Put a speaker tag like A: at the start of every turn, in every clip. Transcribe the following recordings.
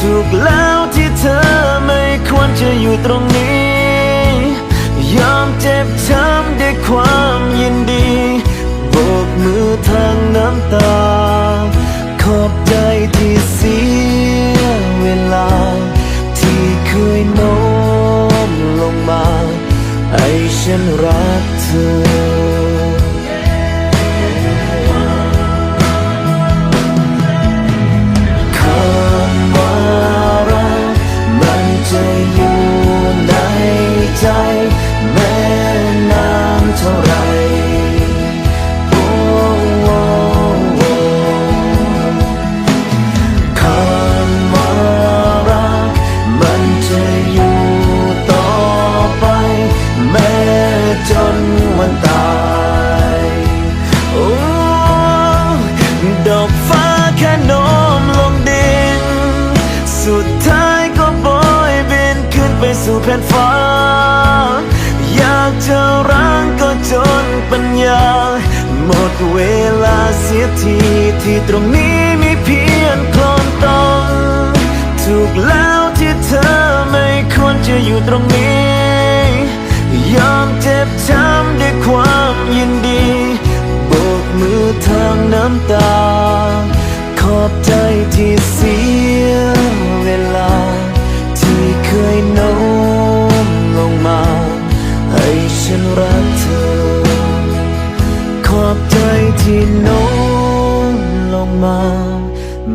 A: ถูกแล้วที่เธอไม่ควรจะอยู่ตรงนี้ ยอมเจ็บช้ำด้วยความยินดีโบกมือทางน้ำตา ขอบใจที่ ที่ตรงนี้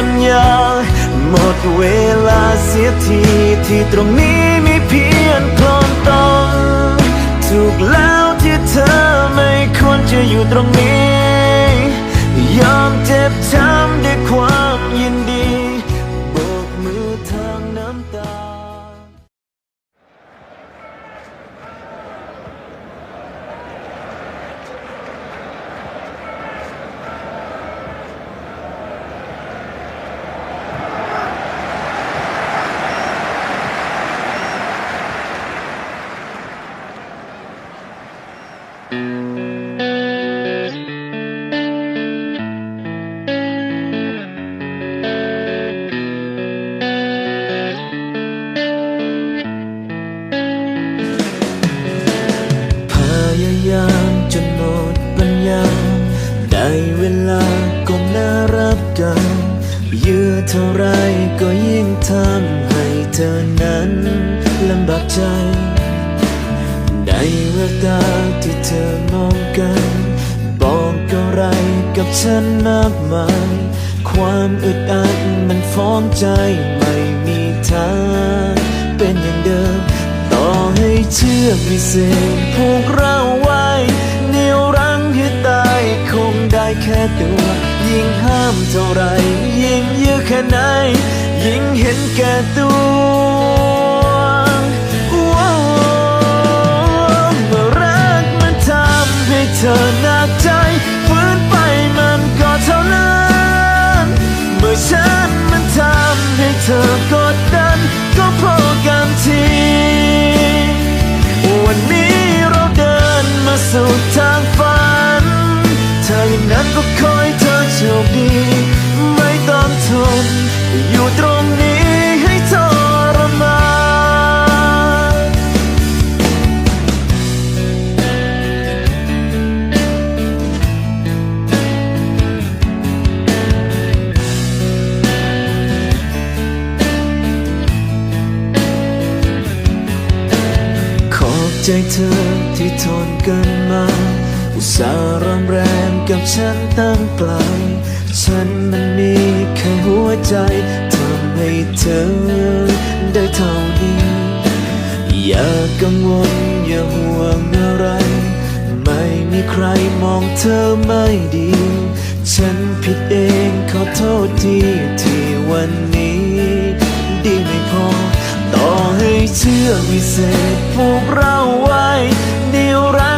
A: ปัญญา หมดเวลาเสียทีที่ตรงนี้มีเพียงคลองตองถูกแล้วที่เธอไม่ควรจะอยู่ตรงนี้ ยอมเจ็บช้ำ กัน ยื้อเท่าไรก็ยิ่งทำให้เธอนั้นลำบากใจ ในแววตาที่เธอมองกัน บอกอะไรกับฉันมากมาย ความอึดอัดมันฟ้องใจไม่มีทางเป็นอย่างเดิม ต่อให้เชื่อกวิเศษผูกเราไว้เหนียวรั้งให้ตายคงได้แค่ตัว ยิ่งห้ามเท่าไร ยิ่งยื้อแค่ไหน ยิ่งเห็นแก่ตัวว้าเมื่อรักมันทำให้เธอหนักใจฝืนไปมันก็เท่านั้นเมื่อฉันมันทำให้เธอกดดัน ก็พอกันที วันนี้เราเดินมาสู่ทางฝันถ้าอย่างนั้นก็คอยเธ อโชคดี ไม่ต้องทนอยู่ตรงนี้ให้ทรมานขอบใจเธอที่ทนกันมา อุตส่าห์รำแรงกับฉันตั้งไกล ฉันมันมีแค่หัวใจทำให้เธอได้เท่านี้ อย่ากังวลอย่าห่วงอะไร ไม่มีใครมองเธอไม่ดี ฉันผิดเองขอโทษทีที่วันนี้ ดีไม่พอ ต่อให้เชื่อวิเศษผูกเราไว้เดียวรั้ง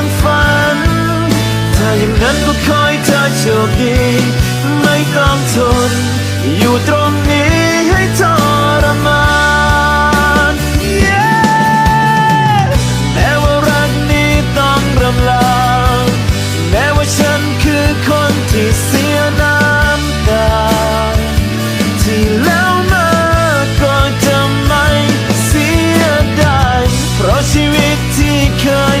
A: งฝันถ้า อย่างนั้นก็คอยเธอโชคดี ไม่ต้องทน อยู่ตรงนี้ให้ทรมาน Yeah แม้ว่ารักนี้ต้องรำลา แม้ว่าฉันคือคนที่เสียน้ำตา ที่แล้วมาก็จะไม่เสียดายเพราะชีวิตที่เคย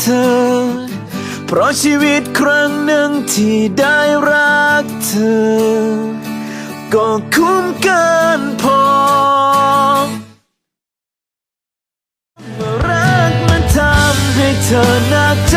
A: เธอ เพราะชีวิตครั้งหนึ่งที่ได้รักเธอ ก็คุ้มเกินพอเมื่อรักมันทำให้เธอหนักใจ